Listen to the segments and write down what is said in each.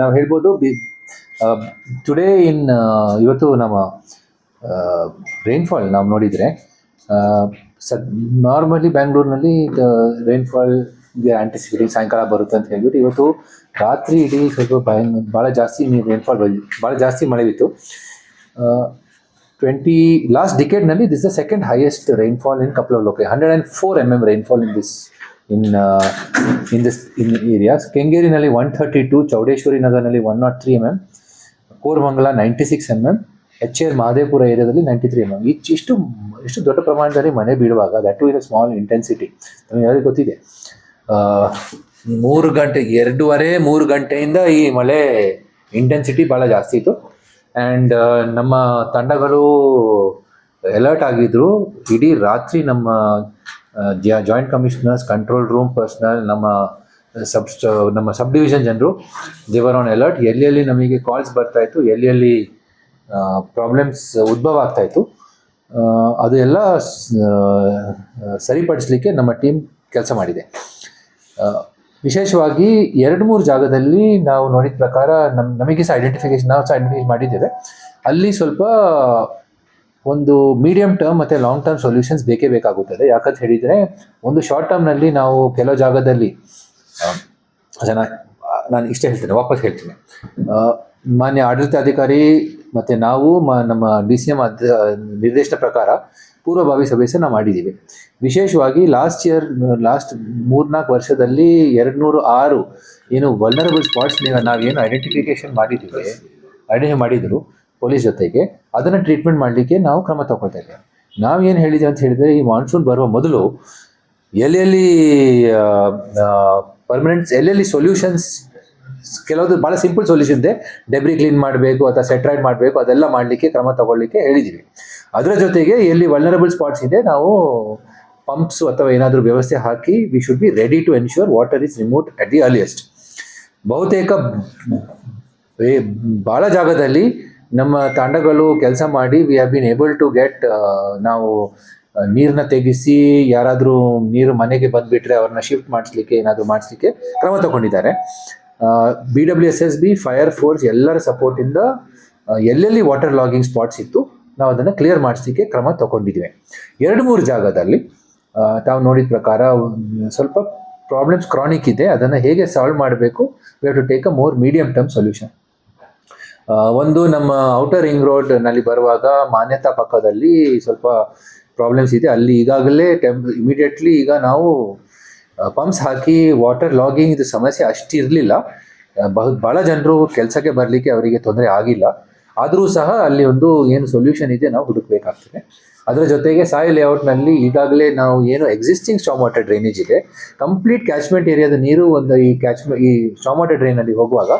ನಾವು ಹೇಳ್ಬೋದು today in ಇವತ್ತು ನಮ್ಮ ರೈನ್ಫಾಲ್ ನಾವು ನೋಡಿದರೆ ಸದ್ ನಾರ್ಮಲಿ ಬ್ಯಾಂಗ್ಳೂರಿನಲ್ಲಿ ರೈನ್ಫಾಲ್ ಆಂಟಿಸಿಪೇಟಿಂಗ್ ಸಾಯಂಕಾಲ ಬರುತ್ತೆ ಅಂತ ಹೇಳ್ಬಿಟ್ಟು ಇವತ್ತು ರಾತ್ರಿ ಇಡೀ ಸ್ವಲ್ಪ ಭಾಳ ಜಾಸ್ತಿ ನೀರು ರೈನ್ಫಾಲ್ ಬಂದು, ಭಾಳ ಜಾಸ್ತಿ ಮಳೆ ಬಿತ್ತು. Twenty last ಡಿಕೆಡ್ನಲ್ಲಿ this the second highest rainfall in couple of ಲೋಕೆ hundred and four M M rainfall in this in in this in areas ಕೆಂಗೇರಿನಲ್ಲಿ one thirty two Chowdeshwari ನಗರ್ನಲ್ಲಿ one naught three M M Koramangala ninety six M M H R Mahadevapura ಏರಿಯಾದಲ್ಲಿ ninety three M M ಇಷ್ಟು ಇಷ್ಟು ದೊಡ್ಡ ಪ್ರಮಾಣದಲ್ಲಿ ಮನೆ ಬೀಳುವಾಗ that too in small intensity ನಮಗೆ ಯಾರಿಗೂ ಗೊತ್ತಿದೆ ಮೂರು ಗಂಟೆ ಎರಡೂವರೆ ಮೂರು ಗಂಟೆಯಿಂದ ಈ ಮಳೆ ಇಂಟೆನ್ಸಿಟಿ ಭಾಳ ಜಾಸ್ತಿ ಇತ್ತು ಆ್ಯಂಡ್ ನಮ್ಮ ತಂಡಗಳು ಅಲರ್ಟ್ ಆಗಿದ್ದರು ಇಡೀ ರಾತ್ರಿ ನಮ್ಮ joint commissioners control room personnel ನಮ್ಮ ಸಬ್ ನಮ್ಮ ಸಬ್ ಡಿವಿಷನ್ ಜನರು ದೇವರ್ ಆನ್ ಅಲರ್ಟ್ ಎಲ್ಲೆಲ್ಲಿ ಎಲ್ಲಿ ನಮಗೆ ಕಾಲ್ಸ್ ಬರ್ತಾ ಇತ್ತು ಎಲ್ಲಿ ಎಲ್ಲಿ ಪ್ರಾಬ್ಲಮ್ಸ್ ಉದ್ಭವ ಆಗ್ತಾ ಇತ್ತು ಅದು ಎಲ್ಲ ಸರಿಪಡಿಸ್ಲಿಕ್ಕೆ ನಮ್ಮ ಟೀಮ್ ಕೆಲಸ ಮಾಡಿದೆ. ವಿಶೇಷವಾಗಿ ಎರಡು ಮೂರು ಜಾಗದಲ್ಲಿ ನಾವು ನೋಡಿದ ಪ್ರಕಾರ ನಮ್ಮ ನಮಗೆ ಸಹ ಐಡೆಂಟಿಫಿಕೇಶನ್ ನಾವು ಸಹ ಐಡೆಂಟಿಫೈ ಮಾಡಿದ್ದೇವೆ. ಅಲ್ಲಿ ಸ್ವಲ್ಪ ಒಂದು ಮೀಡಿಯಂ ಟರ್ಮ್ ಮತ್ತು ಲಾಂಗ್ ಟರ್ಮ್ ಸೊಲ್ಯೂಷನ್ಸ್ ಬೇಕೇ ಬೇಕಾಗುತ್ತದೆ. ಯಾಕಂತ ಹೇಳಿದರೆ, ಒಂದು ಶಾರ್ಟ್ ಟರ್ಮ್ನಲ್ಲಿ ನಾವು ಕೆಲವು ಜಾಗದಲ್ಲಿ ಜನ ನಾನು ಇಷ್ಟೇ ಹೇಳ್ತೇನೆ, ವಾಪಸ್ ಹೇಳ್ತೀನಿ. ಮಾನ್ಯ ಆಡಳಿತಾಧಿಕಾರಿ ಮತ್ತು ನಾವು ನಮ್ಮ ಡಿ ಸಿ ಎಂ ನಿರ್ದೇಶನ ಪ್ರಕಾರ ಪೂರ್ವಭಾವಿ ಸಭೆ ನಾವು ಮಾಡಿದ್ದೀವಿ. ವಿಶೇಷವಾಗಿ ಲಾಸ್ಟ್ ಇಯರ್ ಲಾಸ್ಟ್ ಮೂರ್ನಾಲ್ಕು ವರ್ಷದಲ್ಲಿ ಎರಡು ನೂರು ಆರು ಏನು ವಲ್ನರಬಲ್ ಸ್ಪಾಟ್ಸ್ ನಾವೇನು ಐಡೆಂಟಿಫಿಕೇಶನ್ ಮಾಡಿದ್ದೀವಿ. ಐಡೆಂಟಿಫೈ ಮಾಡಿದ್ರು. ಪೊಲೀಸ್ ಜೊತೆಗೆ ಅದನ್ನು ಟ್ರೀಟ್ಮೆಂಟ್ ಮಾಡಲಿಕ್ಕೆ ನಾವು ಕ್ರಮ ತಗೊಳ್ತಾ ಇದ್ದೇವೆ. ಏನು ಹೇಳಿದ್ದೀವಿ ಅಂತ ಹೇಳಿದರೆ, ಈ ಮಾನ್ಸೂನ್ ಬರುವ ಮೊದಲು ಎಲ್ಲೆಲ್ಲಿ ಪರ್ಮನೆಂಟ್ಸ್ ಎಲ್ಲೆಲ್ಲಿ ಸೊಲ್ಯೂಷನ್ಸ್ ಕೆಲವೊಂದು ಭಾಳ ಸಿಂಪಲ್ ಸೊಲ್ಯೂಷನ್ ಇದೆ. ಡೆಬ್ರಿ ಕ್ಲೀನ್ ಮಾಡಬೇಕು, ಅಥವಾ ಸೆಟ್ರೈಡ್ ಮಾಡಬೇಕು, ಅದೆಲ್ಲ ಮಾಡಲಿಕ್ಕೆ ಕ್ರಮ ತಗೊಳ್ಳಿಕ್ಕೆ ಹೇಳಿದ್ದೀವಿ ಅದರ ಜೊತೆಗೆ ಎಲ್ಲಿ ವಲ್ನರಬಲ್ ಸ್ಪಾಟ್ಸ್ ಇದೆ, ನಾವು ಪಂಪ್ಸ್ ಅಥವಾ ಏನಾದರೂ ವ್ಯವಸ್ಥೆ ಹಾಕಿ we should be ready to ensure water is removed at the earliest ಬಹುತೇಕ ಭಾಳ ಜಾಗದಲ್ಲಿ ನಮ್ಮ ತಾಂಡಗಳು ಕೆಲಸ ಮಾಡಿ we have been able to get ನಾವು ನೀರನ್ನ ತೆಗೆಸಿ ಯಾರಾದರೂ ನೀರು ಮನೆಗೆ ಬಂದುಬಿಟ್ರೆ ಅವ್ರನ್ನ ಶಿಫ್ಟ್ ಮಾಡಿಸ್ಲಿಕ್ಕೆ, ಏನಾದರೂ ಮಾಡಿಸ್ಲಿಕ್ಕೆ ಕ್ರಮ ತಗೊಂಡಿದ್ದಾರೆ. B W S S B fire force ಎಲ್ಲರ ಸಪೋರ್ಟಿಂದ ಎಲ್ಲೆಲ್ಲಿ ವಾಟರ್ ಲಾಗಿಂಗ್ ಸ್ಪಾಟ್ಸ್ ಇತ್ತು, ನಾವು ಅದನ್ನು ಕ್ಲಿಯರ್ ಮಾಡಿಸ್ಲಿಕ್ಕೆ ಕ್ರಮ ತಗೊಂಡಿದ್ವಿ. ಎರಡು ಮೂರು ಜಾಗದಲ್ಲಿ ತಾವು ನೋಡಿದ ಪ್ರಕಾರ ಸ್ವಲ್ಪ ಪ್ರಾಬ್ಲಮ್ಸ್ ಕ್ರಾನಿಕ್ ಇದೆ, ಅದನ್ನು ಹೇಗೆ ಸಾಲ್ವ್ ಮಾಡಬೇಕು we have to take a more medium term solution ಒಂದು ನಮ್ಮ ಔಟರ್ ರಿಂಗ್ ರೋಡ್ನಲ್ಲಿ ಬರುವಾಗ ಮಾನ್ಯತಾ ಪಕ್ಕದಲ್ಲಿ ಸ್ವಲ್ಪ ಪ್ರಾಬ್ಲಮ್ಸ್ ಇದೆ. ಅಲ್ಲಿ ಈಗಾಗಲೇ ಟೆಂಪ್ ಇಮಿಡಿಯೇಟ್ಲಿ ಈಗ ನಾವು ಪಂಪ್ಸ್ ಹಾಕಿ ವಾಟರ್ ಲಾಗಿಂಗ್ ಇದು ಸಮಸ್ಯೆ ಅಷ್ಟಿರಲಿಲ್ಲ. ಬಹು ಭಾಳ ಜನರು ಕೆಲಸಕ್ಕೆ ಬರಲಿಕ್ಕೆ ಅವರಿಗೆ ತೊಂದರೆ ಆಗಿಲ್ಲ. ಆದರೂ ಸಹ ಅಲ್ಲಿ ಒಂದು ಏನು ಸೊಲ್ಯೂಷನ್ ಇದೆ ನಾವು ಹುಡುಕಬೇಕಾಗ್ತದೆ. ಅದರ ಜೊತೆಗೆ ಸಾಯಿ ಲೇಔಟ್ನಲ್ಲಿ ಈಗಾಗಲೇ ನಾವು ಏನು ಎಕ್ಸಿಸ್ಟಿಂಗ್ ಸ್ಟಾಮ್ ವಾಟರ್ ಡ್ರೈನೇಜ್ ಇದೆ. ಕಂಪ್ಲೀಟ್ ಕ್ಯಾಚ್ಮೆಂಟ್ ಏರಿಯಾದ ನೀರು ಒಂದು ಈ ಕ್ಯಾಚ್ ಈ ಸ್ಟಾಮ್ ವಾಟರ್ ಡ್ರೈನಲ್ಲಿ ಹೋಗುವಾಗ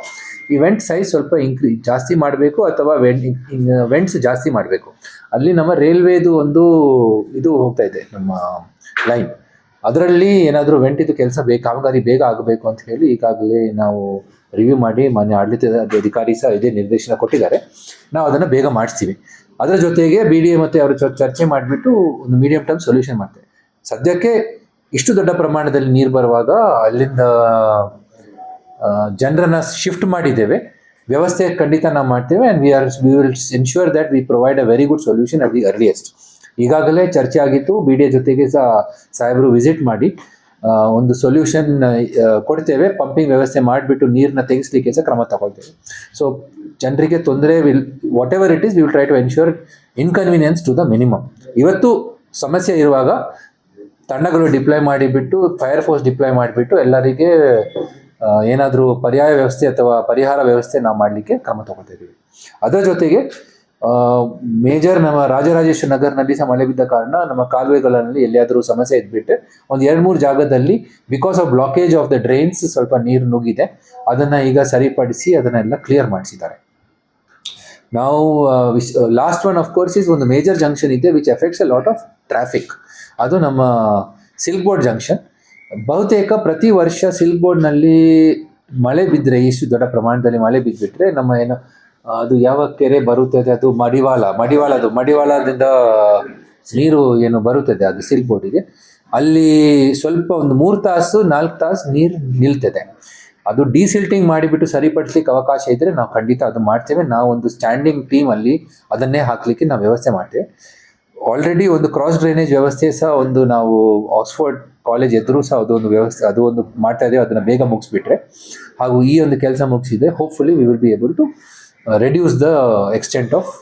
ಈ ವೆಂಟ್ ಸೈಜ್ ಸ್ವಲ್ಪ ಇನ್ಕ್ರೀ ಜಾಸ್ತಿ ಮಾಡಬೇಕು ಅಥವಾ ವೆಂಟ್ ವೆಂಟ್ಸ್ ಜಾಸ್ತಿ ಮಾಡಬೇಕು. ಅಲ್ಲಿ ನಮ್ಮ ರೈಲ್ವೇದು ಒಂದು ಇದು ಹೋಗ್ತಾ ಇದೆ, ನಮ್ಮ ಲೈನ್ ಅದರಲ್ಲಿ ಏನಾದರೂ ವೆಂಟಿದ್ದು ಕೆಲಸ ಬೇಕು, ಕಾಮಗಾರಿ ಬೇಗ ಆಗಬೇಕು ಅಂತ ಹೇಳಿ ಈಗಾಗಲೇ ನಾವು ರಿವ್ಯೂ ಮಾಡಿ ಮಾನ್ಯ ಆಡಳಿತ ಅಧಿಕಾರಿ ಸಹ ಇದೇ ನಿರ್ದೇಶನ ಕೊಟ್ಟಿದ್ದಾರೆ. ನಾವು ಅದನ್ನು ಬೇಗ ಮಾಡಿಸ್ತೀವಿ. ಅದರ ಜೊತೆಗೆ ಬಿ ಡಿ ಎ ಮತ್ತು ಅವರು ಚರ್- ಚರ್ಚೆ ಮಾಡಿಬಿಟ್ಟು ಒಂದು ಮೀಡಿಯಂ ಟರ್ಮ್ ಸೊಲ್ಯೂಷನ್ ಮಾಡ್ತೇವೆ. ಸದ್ಯಕ್ಕೆ ಇಷ್ಟು ದೊಡ್ಡ ಪ್ರಮಾಣದಲ್ಲಿ ನೀರು ಬರುವಾಗ ಅಲ್ಲಿಂದ ಜನರನ್ನ ಶಿಫ್ಟ್ ಮಾಡಿದ್ದೇವೆ. ವ್ಯವಸ್ಥೆ ಖಂಡಿತ ನಾವು ಮಾಡ್ತೇವೆ and we are we will ensure that we provide a very good solution at the earliest ಈಗಾಗಲೇ ಚರ್ಚೆ ಆಗಿತ್ತು. ಬಿ ಡಿ ಎ ಜೊತೆಗೆ ಸಹ ಸಾಹೇಬರು ವಿಸಿಟ್ ಮಾಡಿ. ಒಂದು ಸೊಲ್ಯೂಷನ್ ಕೊಡ್ತೇವೆ. ಪಂಪಿಂಗ್ ವ್ಯವಸ್ಥೆ ಮಾಡಿಬಿಟ್ಟು ನೀರನ್ನ ತೆಗೆಸ್ಲಿಕ್ಕೆ ಸಹ ಕ್ರಮ ತಗೊಳ್ತೇವೆ. ಸೊ ಜನರಿಗೆ ತೊಂದರೆ will whatever it is will try to ensure inconvenience to the minimum ಇವತ್ತು ಸಮಸ್ಯೆ ಇರುವಾಗ ತಂಡಗಳು ಡಿಪ್ಲಾಯ್ ಮಾಡಿಬಿಟ್ಟು ಫೈರ್ ಫೋರ್ಸ್ ಡಿಪ್ಲಾಯ್ ಮಾಡಿಬಿಟ್ಟು ಎಲ್ಲರಿಗೆ ಏನಾದರೂ ಪರ್ಯಾಯ ವ್ಯವಸ್ಥೆ ಅಥವಾ ಪರಿಹಾರ ವ್ಯವಸ್ಥೆ ನಾವು ಮಾಡಲಿಕ್ಕೆ ಕ್ರಮ ತಗೊಳ್ತಾ ಇದ್ದೀವಿ ಅದರ ಜೊತೆಗೆ ಮೇಜರ್ ನಮ್ಮ ರಾಜರಾಜೇಶ್ವರ ನಗರ್ನಲ್ಲಿ ಸಹ ಮಳೆ ಬಿದ್ದ ಕಾರಣ ನಮ್ಮ ಕಾಲುವೆಗಳಲ್ಲಿ ಎಲ್ಲಿಯಾದರೂ ಸಮಸ್ಯೆ ಇದ್ಬಿಟ್ಟು ಒಂದು ಎರಡು ಮೂರು ಜಾಗದಲ್ಲಿ because of blockage of the drains ಸ್ವಲ್ಪ ನೀರು ನುಗ್ಗಿದೆ. ಅದನ್ನು ಈಗ ಸರಿಪಡಿಸಿ ಅದನ್ನೆಲ್ಲ ಕ್ಲಿಯರ್ ಮಾಡಿಸಿದ್ದಾರೆ. ನಾವು last one of course is ಒಂದು ಮೇಜರ್ ಜಂಕ್ಷನ್ ಇದೆ which affects a lot of traffic ಅದು ನಮ್ಮ ಸಿಲ್ಕ್ ಬೋರ್ಡ್ ಜಂಕ್ಷನ್ ಬಹುತೇಕ ಪ್ರತಿ ವರ್ಷ ಸಿಲ್ಕ್ ಬೋರ್ಡ್ನಲ್ಲಿ ಮಳೆ ಬಿದ್ದರೆ ಇಷ್ಟು ದೊಡ್ಡ ಪ್ರಮಾಣದಲ್ಲಿ ಮಳೆ ಬಿದ್ದುಬಿಟ್ರೆ ನಮ್ಮ ಏನು ಅದು ಯಾವ ಕೆರೆ ಬರುತ್ತದೆ? ಅದು ಮಡಿವಾಳ. ಮಡಿವಾಳದು, ಮಡಿವಾಳದಿಂದ ನೀರು ಏನು ಬರುತ್ತದೆ? ಅದು ಸಿಲ್ಕ್ ಅಲ್ಲಿ ಸ್ವಲ್ಪ ಒಂದು ಮೂರು ತಾಸು, ನಾಲ್ಕು ತಾಸು ನೀರು ನಿಲ್ತದೆ. ಅದು ಡಿಸಿಲ್ಟಿಂಗ್ ಮಾಡಿಬಿಟ್ಟು ಸರಿಪಡಿಸ್ಲಿಕ್ಕೆ ಅವಕಾಶ ಇದ್ದರೆ ನಾವು ಖಂಡಿತ ಅದು ಮಾಡ್ತೇವೆ. ನಾವು ಒಂದು ಸ್ಟ್ಯಾಂಡಿಂಗ್ ಟೀಮ್ ಅಲ್ಲಿ ಅದನ್ನೇ ಹಾಕಲಿಕ್ಕೆ ನಾವು ವ್ಯವಸ್ಥೆ ಮಾಡ್ತೇವೆ. ಆಲ್ರೆಡಿ ಒಂದು ಕ್ರಾಸ್ ಡ್ರೈನೇಜ್ ವ್ಯವಸ್ಥೆ ಸಹ ಒಂದು ನಾವು ಆಕ್ಸ್ಫೋರ್ಡ್ ಕಾಲೇಜ್ ಎದುರು ಸಹ ಅದೊಂದು ವ್ಯವಸ್ಥೆ, ಅದು ಒಂದು ಮಾಡ್ತಾ ಇದ್ದೇವೆ ಅದನ್ನು ಬೇಗ ಮುಗಿಸ್ಬಿಟ್ರೆ. ಹಾಗೂ ಈ ಒಂದು ಕೆಲಸ ಮುಗಿಸಿದ್ರೆ hopefully we will be able to reduce the extent of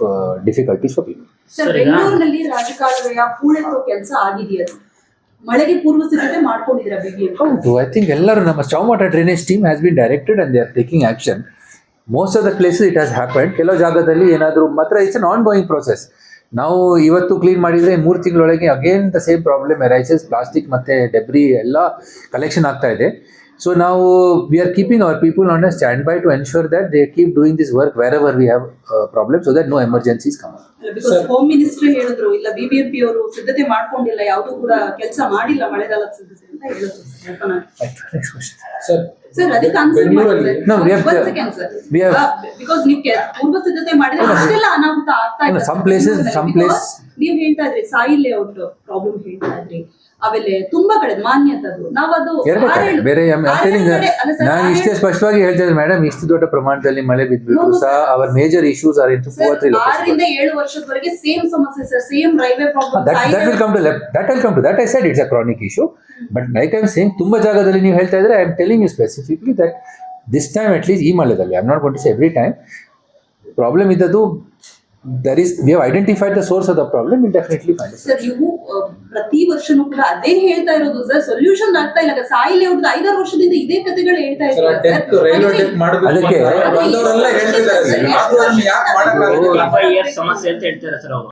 difficulties for people sir ಬೆಂಗಳೂರಿನಲ್ಲಿ ರಾಜಕಾಲುವೆಯ ಹೂಳೆತ್ತೋ ಕೆಲಸ ಆಗಿದೆಯಾ? ಮಳೆಗೆ ಪೂರ್ವ ಸಿದ್ಧತೆ ಮಾಡ್ಕೊಂಡಿದ್ದೀರಾ ಹೌದು ಐ ಥಿಂಕ್ ಎಲ್ಲರೂ ನಮ್ಮ storm drainage team has been directed and they are taking action most of the places it has happen ಕೆಲವು ಜಾಗದಲ್ಲಿ ಏನಾದರೂ ಮಾತ್ರ it's an ongoing process ನಾವು ಇವತ್ತು ಕ್ಲೀನ್ ಮಾಡಿದರೆ ಮೂರು ತಿಂಗಳೊಳಗೆ again the same problem arises plastic ಮತ್ತು ಡೆಬ್ರಿ ಎಲ್ಲ ಕಲೆಕ್ಷನ್ ಆಗ್ತಾ ಇದೆ. ಸೊ ನಾವು we are keeping our people on a standby to ensure that they keep doing this work wherever we have problem so that no emergencies come because home minister ಹೇಳಿದ್ರು ಇಲ್ಲ BBMP ಅವರು ಸಿದ್ಧತೆ ಮಾಡ್ಕೊಂಡಿಲ್ಲ ಯಾವುದು ಕೂಡ ಕೆಲಸ ಮಾಡಿಲ್ಲ ಮಳೆಗಾಲದ ಸಿದ್ಧತೆ ಅಂತ ಹೇಳಿದ್ರು. ಸರ್ ಸರ್ ಅದಕ್ಕೆ answer No, we have- we have- because ನೀವು ಕೆ- ಪೂರ್ವ ಸಿದ್ಧತೆ ಮಾಡಿದ್ರೆ ಅಷ್ಟೆಲ್ಲ ಅನಾಹುತ ಆಗ್ತಾ No, ಇದೆ some places- some place- ನೀವು ಹೇಳ್ತಾ ಇದ್ರಿ ಸಾಯಿಲ್ ಲೇಔಟ್ ಪ್ರಾಬ್ಲಮ್ ಹೇಳ್ತಾ ಇದ್ರಿ. ಆಮೇಲೆ ತುಂಬಾ ಕಡೆ ಮಾನ್ಯತದ್ದು ನಾವದು ಬೇರೆ ನಾನು ಇಷ್ಟೇ ಸ್ಪಷ್ಟವಾಗಿ ಹೇಳ್ತೇನೆ ಮೇಡಮ್ ಇಷ್ಟು ದೊಡ್ಡ ಪ್ರಮಾಣದಲ್ಲಿ ಮಳೆ ಬಿದ್ದು ಸಹ. Our major issues are in ಆರರಿಂದ ಏಳು ವರ್ಷದವರೆಗೆ ಸೇಮ್ ಸಮಸ್ಯೆ sir same railway problem that will come to that will come to that I said it's a chronic issue but like I'm same ತುಂಬಾ ಜಾಗದಲ್ಲಿ ನೀವು ಹೇಳ್ತಾ ಇದ್ರೆ I am telling you specifically that this time at least ಈ ಮಳೆದಲ್ಲಿ I am not got to every time problem ಇದ್ದದ್ದು there is we have identified the source of the problem will definitely find sir ನೀವು ah, ಪ್ರತಿ ವರ್ಷನೂ ಕೂಡ ಅದೇ ಹೇಳ್ತಾ ಇರೋದು sir solution ಆಗ್ತಾ ಇಲ್ಲ. ಸಾಯಿಲೆ ಲೇಔಟ್ ಐದಾರು ವರ್ಷದಿಂದ ಇದೇ ಕಥೆಗಳು ಹೇಳ್ತಾ ಇದ್ದಾರೆ. ಅದಕ್ಕೆ- ಸಮಸ್ಯೆ ಅಂತ ಹೇಳ್ತಾರೆ ಸರ್ ಅವರು.